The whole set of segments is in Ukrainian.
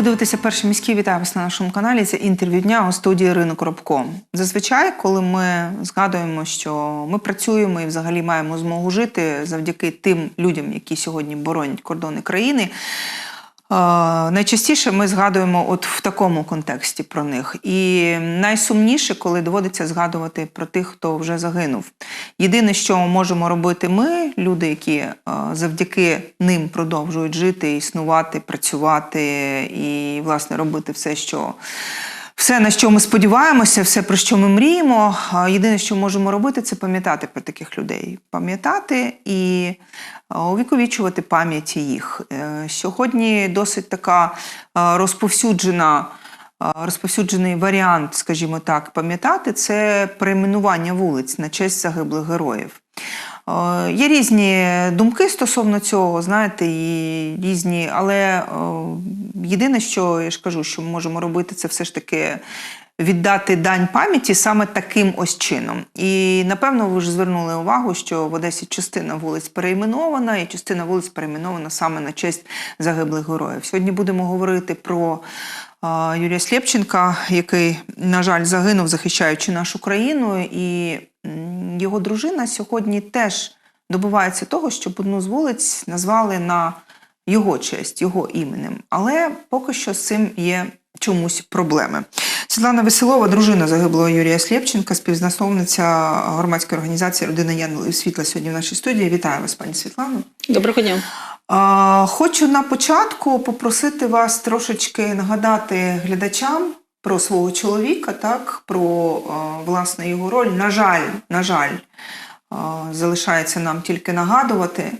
Ви дивитеся перші міські вітаю вас на нашому каналі. Це інтерв'ю дня у студії Ринок Робко. Зазвичай, коли ми згадуємо, що ми працюємо і взагалі маємо змогу жити завдяки тим людям, які сьогодні боронять кордони країни. Найчастіше ми згадуємо от в такому контексті про них. І найсумніше, коли доводиться згадувати про тих, хто вже загинув. Єдине, що можемо робити ми, люди, які е, завдяки ним продовжують жити, існувати, працювати і, власне, робити все, що. Все, на що ми сподіваємося, все, про що ми мріємо. Єдине, що можемо робити, це пам'ятати про таких людей. Пам'ятати і увіковічувати пам'яті їх. Е, Сьогодні досить така розповсюджена. Розповсюджений варіант, скажімо так, пам'ятати це перейменування вулиць на честь загиблих героїв. Є різні думки стосовно цього, знаєте, і різні, але єдине, що я ж кажу, що ми можемо робити, це все ж таки віддати дань пам'яті саме таким ось чином. І напевно ви ж звернули увагу, що в Одесі частина вулиць перейменована, і частина вулиць перейменована саме на честь загиблих героїв. Сьогодні будемо говорити про Юрія Слєпченка, який, на жаль, загинув, захищаючи нашу країну, і його дружина сьогодні теж добувається того, щоб одну з вулиць назвали на його честь, його іменем. Але поки що з цим є чомусь проблеми. Світлана Веселова, дружина загиблого Юрія Слєпченка, співзасновниця громадської організації Родина Янголів Світла сьогодні в нашій студії. Вітаю вас, пані Світлано. Доброго дня. Хочу на початку попросити вас трошечки нагадати глядачам про свого чоловіка, так, про власне його роль. На жаль, на жаль, залишається нам тільки нагадувати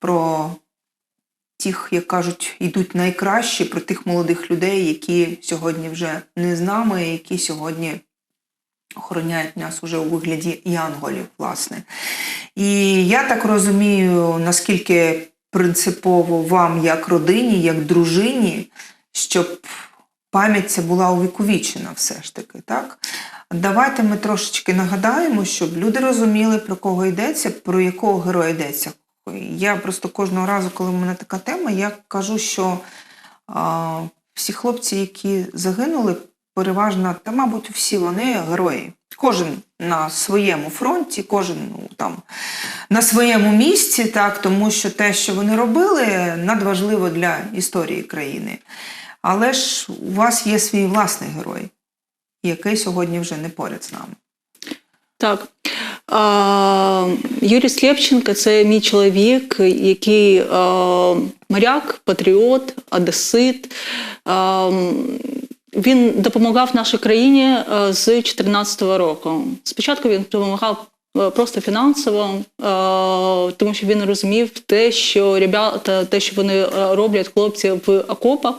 про тих, як кажуть, йдуть найкращі, про тих молодих людей, які сьогодні вже не з нами, які сьогодні охороняють нас уже у вигляді янголів, власне. І я так розумію, наскільки принципово вам, як родині, як дружині, щоб пам'ять ця була увіковічена все ж таки, так? Давайте ми трошечки нагадаємо, щоб люди розуміли, про кого йдеться, про якого героя йдеться. Я просто кожного разу, коли в мене така тема, я кажу, що а, всі хлопці, які загинули, переважно, та, мабуть, всі вони герої. Кожен на своєму фронті, кожен ну, там, на своєму місці, так, тому що те, що вони робили, надважливо для історії країни. Але ж у вас є свій власний герой, який сьогодні вже не поряд з нами. Так. Юрій Слєпченко це мій чоловік, який моряк, патріот, одесит. Він допомагав нашій країні з 2014 року. Спочатку він допомагав просто фінансово, е, тому що він розумів те, що ребята, те, що вони е, роблять хлопці в окопах,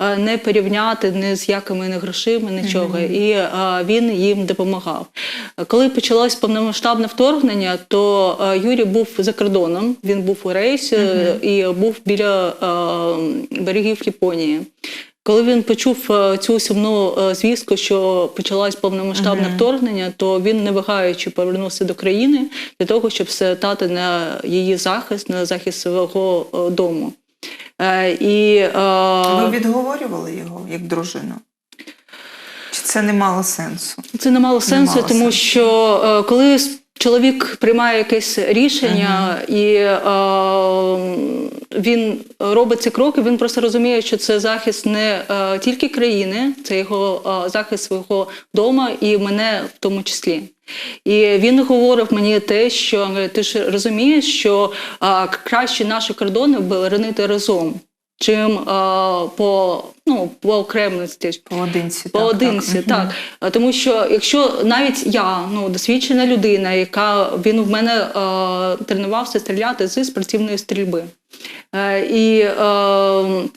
е, не порівняти ні з якими не грошима, нічого. І е, він їм допомагав. Коли почалось повномасштабне вторгнення, то е, Юрій був за кордоном, він був у рейсі е, і був біля е, берегів Японії. Коли він почув е, цю сумну е, звістку, що почалось повномасштабне вторгнення, то він, не вагаючи, повернувся до країни для того, щоб стати на її захист, на захист свого е, дому. І, Ви відговорювали його як дружину? Це не мало сенсу? Це не мало сенсу, мало тому сенсу. що е, коли чоловік приймає якесь рішення і е, він робить ці кроки, він просто розуміє, що це захист не е, тільки країни, це його е, захист свого дому і мене в тому числі. І він говорив мені те, що ти ж розумієш, що е, краще наші кордони боронити разом, чим е, по, ну, по окремості. Поодинці. так, Поодинці, так. так. А Тому що якщо навіть я, ну досвідчена людина, яка він в мене е, тренувався стріляти з спортивної стрільби. Е, і е,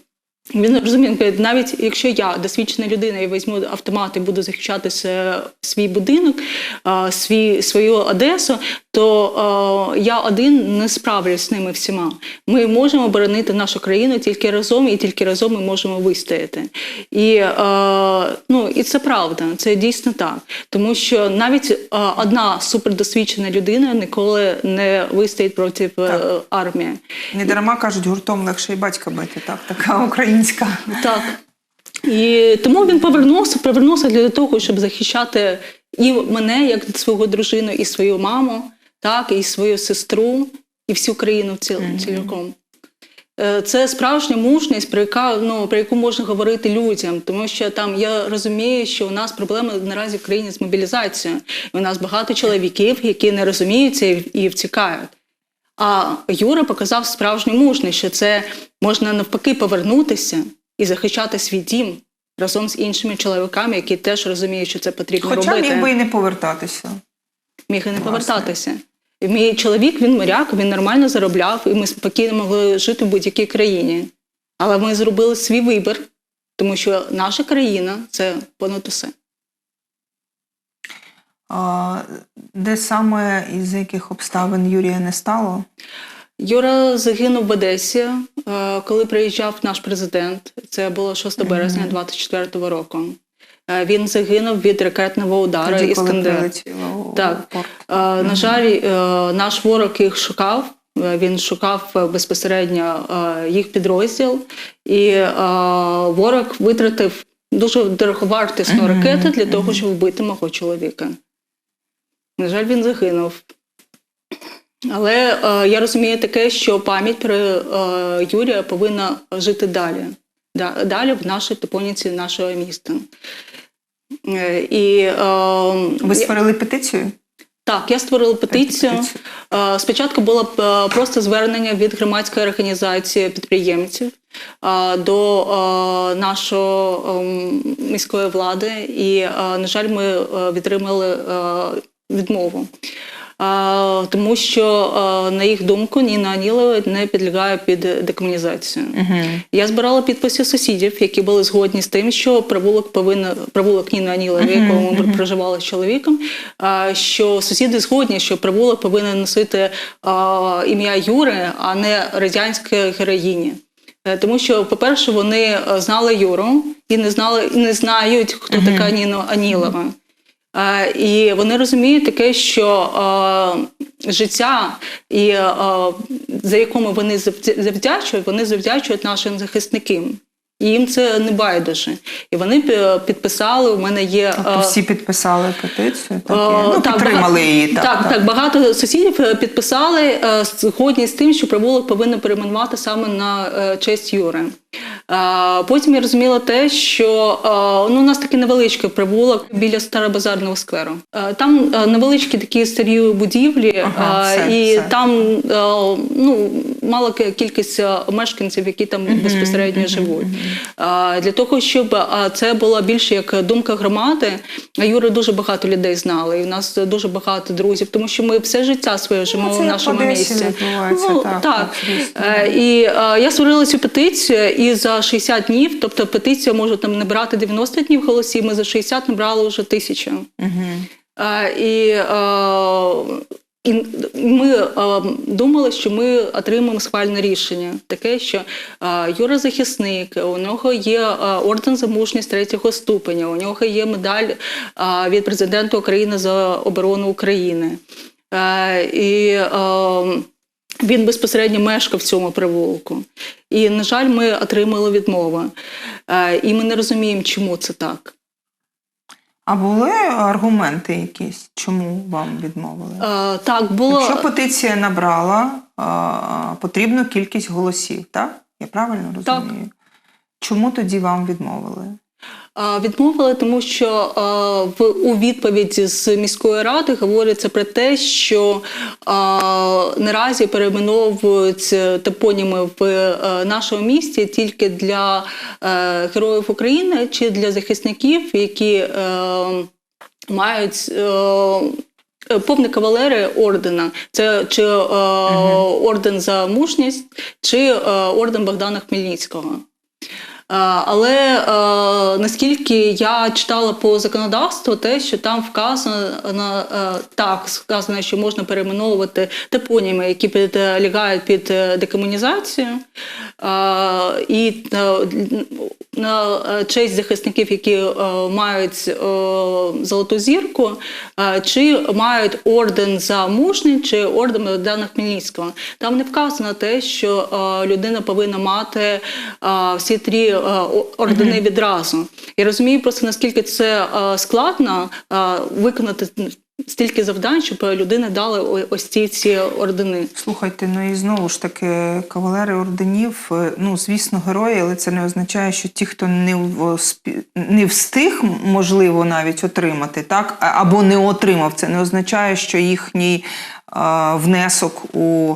він розуміє, навіть якщо я досвідчена людина і візьму автомат і буду захищати свій будинок, е, свій, свою Одесу, то е, я один не справлюсь з ними всіма. Ми можемо боронити нашу країну тільки разом, і тільки разом ми можемо вистояти. І, е, ну, і це правда, це дійсно так. Тому що навіть е, одна супердосвідчена людина ніколи не вистоїть проти е, армії. Не дарма кажуть, гуртом легше і батька бити, так, така українська. Так. І тому він повернувся, повернувся для того, щоб захищати і мене, як свого дружину, і свою маму, так, і свою сестру, і всю країну в цілому цілком. Е, Це справжня мужність, про, яка, ну, про яку можна говорити людям, тому що там я розумію, що у нас проблеми наразі в країні з мобілізацією. І у нас багато чоловіків, які не розуміються і, втікають. А Юра показав справжню мужність, що це можна навпаки повернутися і захищати свій дім разом з іншими чоловіками, які теж розуміють, що це потрібно Хоча робити. міг би і не повертатися. Міг і не Власне. повертатися. Мій чоловік, він моряк, він нормально заробляв, і ми спокійно могли жити в будь-якій країні. Але ми зробили свій вибір, тому що наша країна це понад усе. А, де саме і з яких обставин Юрія не стало? Юра загинув в Одесі, коли приїжджав наш президент. Це було 6 березня 24-го року. Е, Він загинув від ракетного удару Тоді, Іскандер. Так. порт. Е, На жаль, е, наш ворог їх шукав. Він шукав безпосередньо їх підрозділ, і ворог витратив дуже дороговартісну ракету для того, щоб вбити мого чоловіка. На жаль, він загинув. Але е, я розумію таке, що пам'ять про е, Юрія повинна жити далі. Да, далі в нашій топоніці нашого міста. Е, і, е, Ви я- створили петицію? так, я створила петицію. Петицію. Е, Спочатку було просто звернення від громадської організації підприємців до нашої міської влади, і, на жаль, ми відтримали відмову. Тому що, на їх думку, Ніна Анілова не підлягає під декомунізацію. Угу. Я збирала підписи сусідів, які були згодні з тим, що провулок повинен провулок Ніни Анілової, в якому ми проживали з чоловіком. Що сусіди згодні, що провулок повинен носити ім'я Юри, а не радянської героїні. Е, Тому що, по-перше, вони е, знали Юру і не знали і не знають, хто Мгм. така Ніна Анілова. Е, І вони розуміють таке, що е, життя, і, е, за якому вони завдя- завдячують, вони завдячують нашим захисникам. І їм це не байдуже. І вони підписали. У мене є Тобто всі підписали петицію, так, Е, ну, так, підтримали її. Так, так, так, багато сусідів підписали згодні з тим, що провулок повинен перейменувати саме на честь Юри. Потім я розуміла те, що ну, у нас такий невеличкий провулок біля Старобазарного скверу. Там невеличкі такі старі будівлі, Ага, все, і все. там ну, мала кількість мешканців, які там безпосередньо живуть. Е, Для того, щоб це була більше як думка громади, а Юри дуже багато людей знали, і в нас дуже багато друзів, тому що ми все життя своє живемо Ну, в нашому відбувається, Ну, так, так. Е, І я створила цю петицію, і за 60 днів, тобто петиція може там набирати 90 днів голосів, ми за 60 набрали вже тисячу. Угу. Е, І, е, і ми е, думали, що ми отримаємо схвальне рішення. Таке, що е, Юра захисник, у нього є е, орден за мужність третього ступеня, у нього є медаль е, від президента України за оборону України. Е, І е, він безпосередньо мешкав в цьому провулку. І, на жаль, ми отримали відмову. Е, І ми не розуміємо, чому це так. А були аргументи якісь, чому вам відмовили? Е, Так, було. Якщо петиція набрала а, потрібну кількість голосів, так? Я правильно Так. розумію? Чому тоді вам відмовили? А, Відмовили, тому що в у відповіді з міської ради говориться про те, що наразі перейменовують топоніми в е, нашому місті тільки для е, героїв України чи для захисників, які е, мають. Е, Повні кавалери ордена, це чи е, орден за мужність, чи е, орден Богдана Хмельницького. Е, Але е, наскільки я читала по законодавству, те, що там вказано е, так, сказано, що можна перейменовувати топоніми, які підлягають під декомунізацію, і на е, честь захисників, які е, мають е, золоту зірку, чи мають орден за мужність, чи орден Богдана Хмельницького. Там не вказано те, що людина повинна мати всі три ордени відразу. Я розумію просто наскільки це складно виконати стільки завдань, щоб людина дала о- ось ці ці ордени. Слухайте, ну і знову ж таки, кавалери орденів, е, ну звісно, герої, але це не означає, що ті, хто не, вспі- не встиг, можливо, навіть отримати, так або не отримав, це не означає, що їхній е, внесок у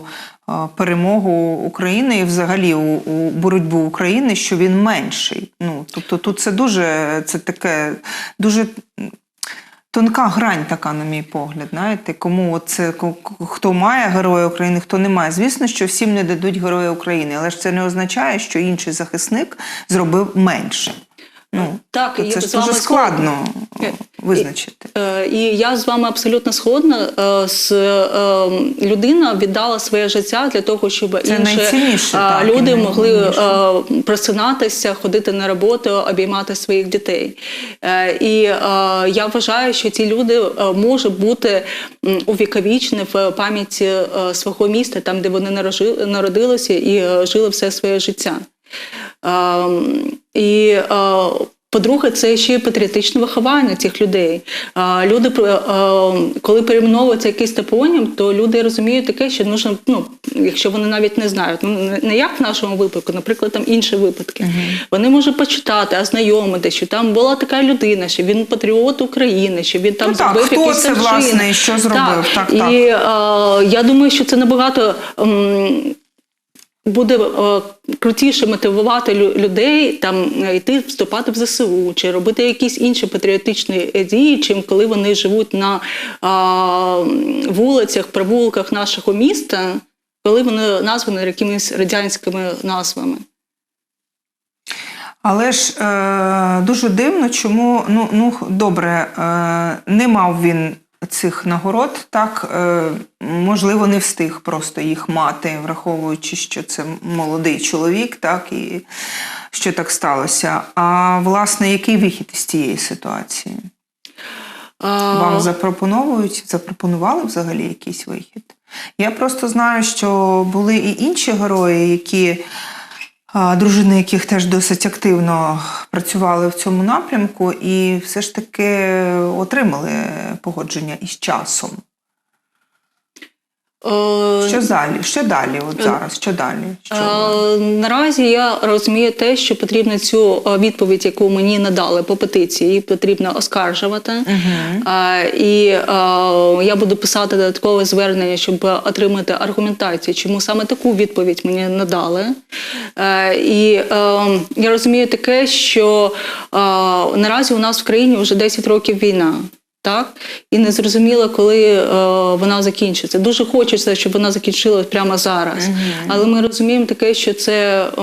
перемогу України і взагалі у, у боротьбу України, що він менший. Ну тобто, тут це дуже це таке дуже тонка грань така, на мій погляд. Знаєте, кому це хто має Героя України, хто не має. Звісно, що всім не дадуть Героя України, але ж це не означає, що інший захисник зробив менше. Ну Так, це ж дуже складно Е, визначити. Е, І я з вами абсолютно сходна. Е, З людина віддала своє життя для того, щоб Це інші так, люди могли е, просинатися, ходити на роботу, обіймати своїх дітей. І я вважаю, що ці люди можуть бути увіковічені в пам'яті свого міста, там де вони народилися і жили все своє життя. Ем, І е, по-друге, це ще й патріотичне виховання цих людей. Е, Люди, е, коли перейменовується якийсь топонім, то люди розуміють таке, що нужно, ну, якщо вони навіть не знають, ну не- як в нашому випадку, наприклад, там інші випадки. Вони можуть почитати, ознайомити, що там була така людина, що він патріот України, що він там Ну так, зробив хто якісь це, власне, що зробив. Так, і так. я думаю, що це набагато. м, буде е, крутіше мотивувати людей там е, йти вступати в ЗСУ чи робити якісь інші патріотичні е, дії, чим коли вони живуть на вулицях, провулках нашого міста, коли вони названі якимись радянськими назвами. Але ж е, дуже дивно, чому ну, ну добре, е, не мав він цих нагород, так е, можливо, не встиг просто їх мати, враховуючи, що це молодий чоловік, так і що так сталося. А власне, який вихід із цієї ситуації? А, Вам запропонують, запропонували взагалі якийсь вихід? Я просто знаю, що були і інші герої, які, дружини яких теж досить активно працювали в цьому напрямку, і все ж таки отримали погодження із часом. Е, Що далі? Що далі? От зараз? Що далі? Що Е, Наразі я розумію те, що потрібно цю е, відповідь, яку мені надали по петиції, її потрібно оскаржувати. Е, І е, я буду писати додаткове звернення, щоб отримати аргументацію, чому саме таку відповідь мені надали. Е, І е, я розумію таке, що е, наразі у нас в країні вже 10 років війна. Так, і не зрозуміло, коли е, вона закінчиться. Дуже хочеться, щоб вона закінчилась прямо зараз. Але ми розуміємо таке, що це е,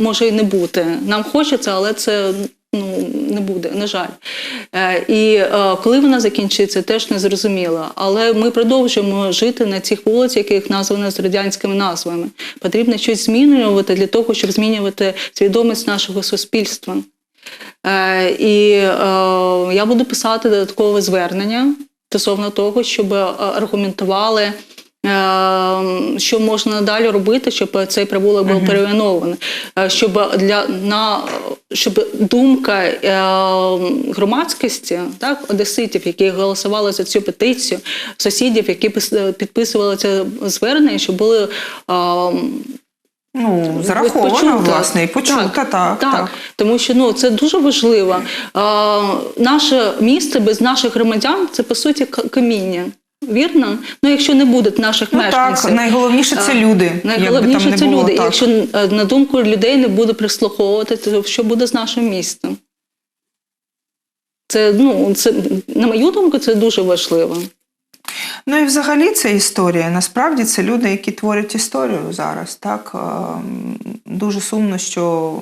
може і не бути. Нам хочеться, але це ну, не буде, на жаль. Е, і е, коли вона закінчиться, теж не зрозуміло. Але ми продовжуємо жити на цих вулицях, яких названо з радянськими назвами. Потрібно щось змінювати для того, щоб змінювати свідомість нашого суспільства. Е, і е, я буду писати додаткове звернення стосовно того, щоб е, аргументували. Що можна далі робити, щоб цей провулок був перейменований, Е, щоб для на щоб думка громадськості, так одеситів, які голосували за цю петицію, сусідів, які підписували це звернення, щоб були Ну, зараховано, почута. власне, і почута, так. так, так, тому що ну це дуже важливо. А, наше місто без наших громадян це по суті каміння. Вірно? Ну, якщо не буде наших Ну мешканців. так, найголовніше це люди. Найголовніше там не це було, люди. І так. Якщо е, на думку людей не буде прислуховувати, то що буде з нашим містом? Це, ну, це, на мою думку, це дуже важливо. Ну і взагалі це історія. Насправді це люди, які творять історію зараз. Так Ем, дуже сумно, що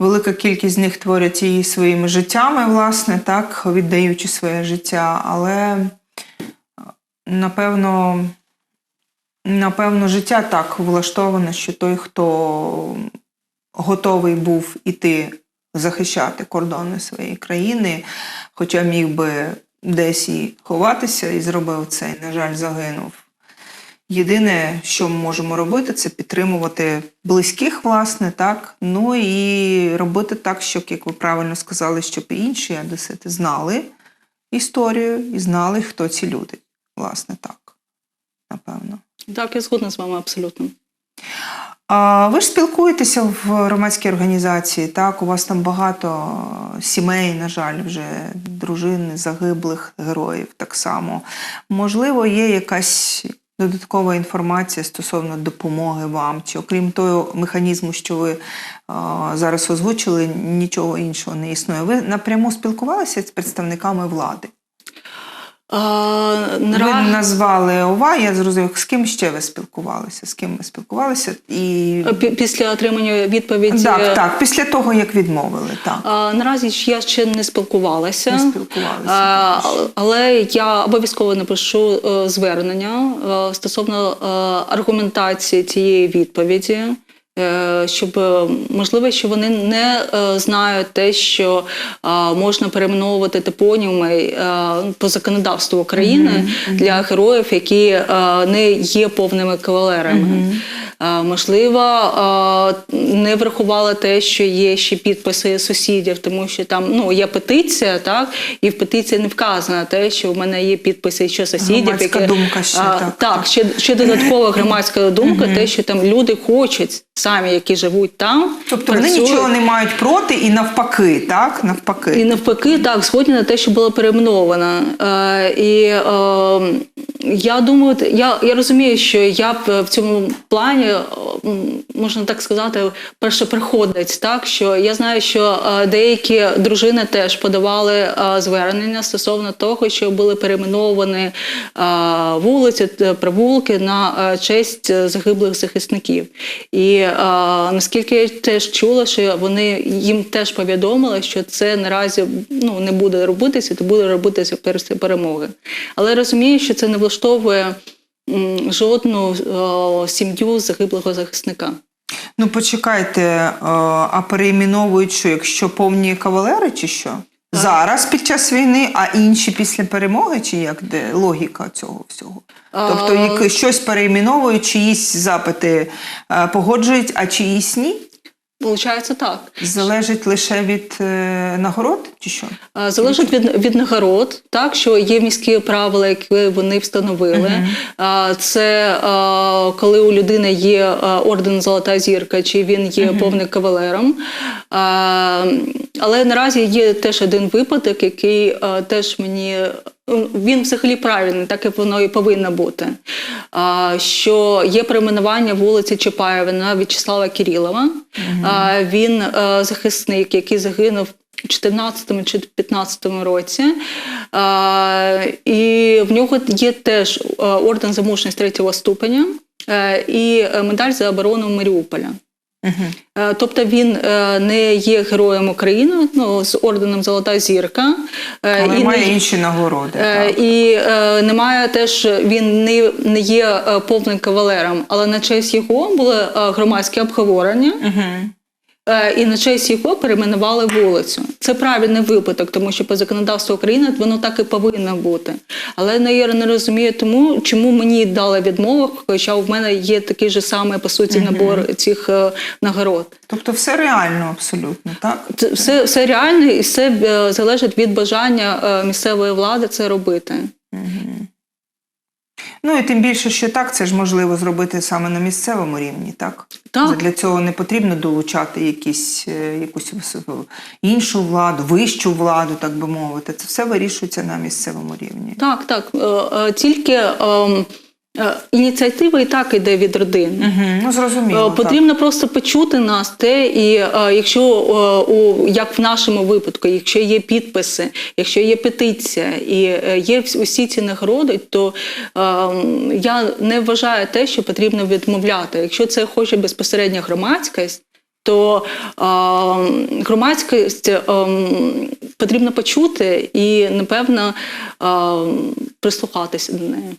велика кількість з них творять її своїми життями, власне, так, віддаючи своє життя. Але е, напевно, напевно, життя так влаштоване, що той, хто готовий був іти захищати кордони своєї країни, хоча міг би десь і ховатися, і зробив це, і, на жаль, загинув. Єдине, що ми можемо робити, це підтримувати близьких, власне, так. Ну і робити так, щоб, як ви правильно сказали, щоб і інші одесити знали історію і знали, хто ці люди. Власне, так. Напевно. Так, я згодна з вами абсолютно. А ви ж спілкуєтеся в громадській організації, так? У вас там багато сімей, на жаль, вже дружин загиблих героїв так само. Можливо, є якась додаткова інформація стосовно допомоги вам, чи окрім того механізму, що ви а, зараз озвучили, нічого іншого не існує. Ви напряму спілкувалися з представниками влади? Ви назвали ОВА, я зрозумів, з ким ще ви спілкувалися? З ким ви спілкувалися? І... Після отримання відповіді Так, так, після того, як відмовили, так. А, наразі ж я ще не спілкувалася. Не спілкувалися, А, але я обов'язково напишу е, звернення е, стосовно е, аргументації цієї відповіді. Е, Щоб е, можливо, що вони не е, знають те, що можна перейменовувати топоніми по законодавству України для героїв, які не є повними кавалерами. Е, Можливо, е, не врахували те, що є ще підписи сусідів, тому що там ну є петиція, так і в петиції не вказано те, що в мене є підписи ще сусідів. Громадська думка ще, А, так, так, ще, ще додаткова громадська думка, те, що там люди хочуть самі, які живуть там. Тобто вони нічого не мають проти і навпаки, так? Навпаки. І навпаки, так, згодні на те, що було перейменовано. Е, і е, я думаю, я, я розумію, що я б в цьому плані, е, можна так сказати, першопроходець, так що я знаю, що е, деякі дружини теж подавали е, звернення стосовно того, що були перейменовані вулиці, провулки на честь загиблих захисників. І наскільки я теж чула, що вони їм теж повідомили, що це наразі ну, не буде робитися, то буде робитися перемоги. Але розумію, що це не влаштовує жодну сім'ю загиблого захисника. Ну почекайте, е, а перейменовують що, якщо повні кавалери, чи що? Зараз під час війни, а інші після перемоги, чи як де логіка цього всього? Тобто, А, які щось перейменовують, чиїсь запити е, погоджують, а чиїсь ні? Получається так. Залежить лише від е, нагород, чи що? Е, Залежить від, від нагород, так що є міські правила, які вони встановили. Е, Це е, коли у людини є е, орден Золота зірка, чи він є повним кавалером. Але наразі є теж один випадок, який теж мені. Він взагалі правильний, так як воно і повинно бути. А, Що є перейменування вулиці Чапаєва на В'ячеслава Кирилова. А, Він е, захисник, який загинув 14 чи 15 році. А, І в нього є теж орден за мужність третього ступеня е, і медаль за оборону Маріуполя. Угу. Тобто він е, не є героєм України ну, з орденом Золота зірка. Але і має не, інші нагороди. так. і немає теж він не, не є повним кавалером, але на честь його були громадські обговорення. Угу. Е, І на честь його перейменували вулицю. Це правильний випадок, тому що по законодавству України воно так і повинно бути. Але не я не розумію, тому чому мені дали відмову, хоча в мене є такий же самий по суті набор цих е, нагород. Тобто все реально абсолютно, так? Це все, все реально і все е, залежить від бажання е, місцевої влади це робити. Ну і тим більше, що так, це ж можливо зробити саме на місцевому рівні, так? Так. Для цього не потрібно долучати якісь, е, якусь іншу владу, вищу владу, так би мовити. Це все вирішується на місцевому рівні. Так, так. Е, е, Тільки ем, ініціатива і так іде від родин. Угу. Ну, зрозуміло. Потрібно Потрібно просто почути нас те, і е, якщо е, у як в нашому випадку, якщо є підписи, якщо є петиція і е, є усі ці нагороди, то е, я не вважаю те, що потрібно відмовляти. Якщо це хоче безпосередньо громадськість. То е, громадськість е, потрібно почути і, напевно, е, прислухатися до неї.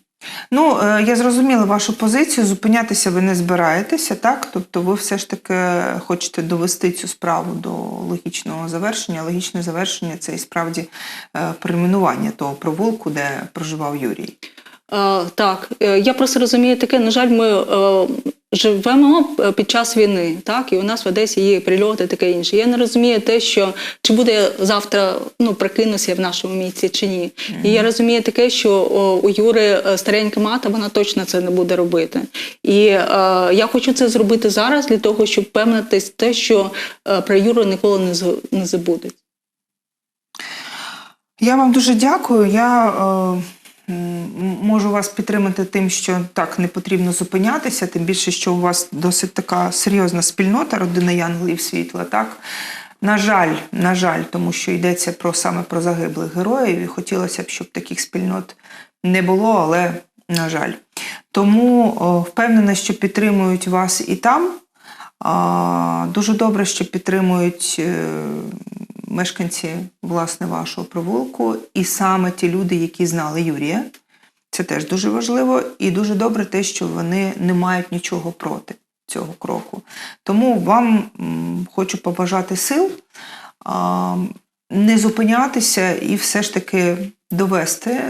Ну, е, я зрозуміла вашу позицію. Зупинятися ви не збираєтеся, так? Тобто ви все ж таки хочете довести цю справу до логічного завершення. Логічне завершення це і справді е, перейменування того провулку, де проживав Юрій. Е, так, я просто розумію таке. На жаль, ми живемо е, під час війни, так, і у нас в Одесі є прильоти, таке інше. Я не розумію те, що чи буде завтра ну, прокинуся в нашому місці чи ні. І я розумію таке, що о, у Юри е, старенька мати, вона точно це не буде робити. І е, я хочу це зробити зараз для того, щоб впевнитись те, що е, про Юру ніколи не, з- не забудуть. Я вам дуже дякую. Я е, можу вас підтримати тим, що так не потрібно зупинятися, тим більше, що у вас досить така серйозна спільнота, родина Янголів світла. Так? На жаль, на жаль, тому що йдеться про саме про загиблих героїв, і хотілося б, щоб таких спільнот не було, але на жаль. Тому о, впевнена, що підтримують вас і там. Дуже добре, що підтримують е, мешканці власне вашого провулку, і саме ті люди, які знали Юрія. Це теж дуже важливо, і дуже добре те, що вони не мають нічого проти цього кроку. Тому вам хочу побажати сил, не зупинятися і все ж таки довести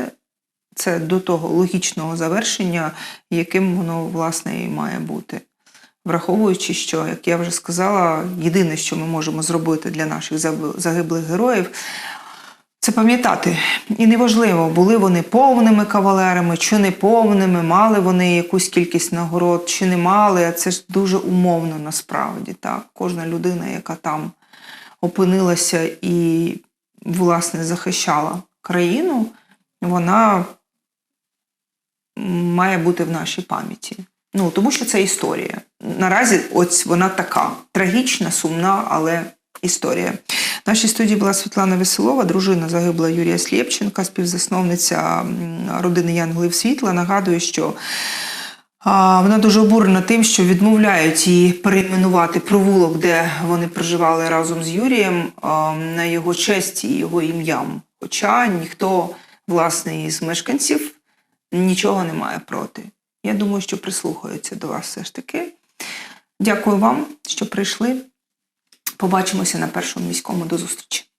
це до того логічного завершення, яким воно власне і має бути. Враховуючи, що, як я вже сказала, єдине, що ми можемо зробити для наших загиблих героїв, це пам'ятати. І неважливо, були вони повними кавалерами чи не повними, мали вони якусь кількість нагород чи не мали. А це ж дуже умовно насправді. Так? Кожна людина, яка там опинилася і, власне, захищала країну, вона має бути в нашій пам'яті. Ну, тому що це історія. Наразі ось вона така трагічна, сумна, але історія. В нашій студії була Світлана Веселова, дружина загибла Юрія Слєпченка, співзасновниця родини Янголів Світла. Нагадую, що вона дуже обурена тим, що відмовляють її перейменувати провулок, де вони проживали разом з Юрієм, на його честь і його ім'ям. Хоча ніхто, власне, із мешканців нічого не має проти. Я думаю, що прислухаються до вас все ж таки. Дякую вам, що прийшли. Побачимося на першому міському. До зустрічі.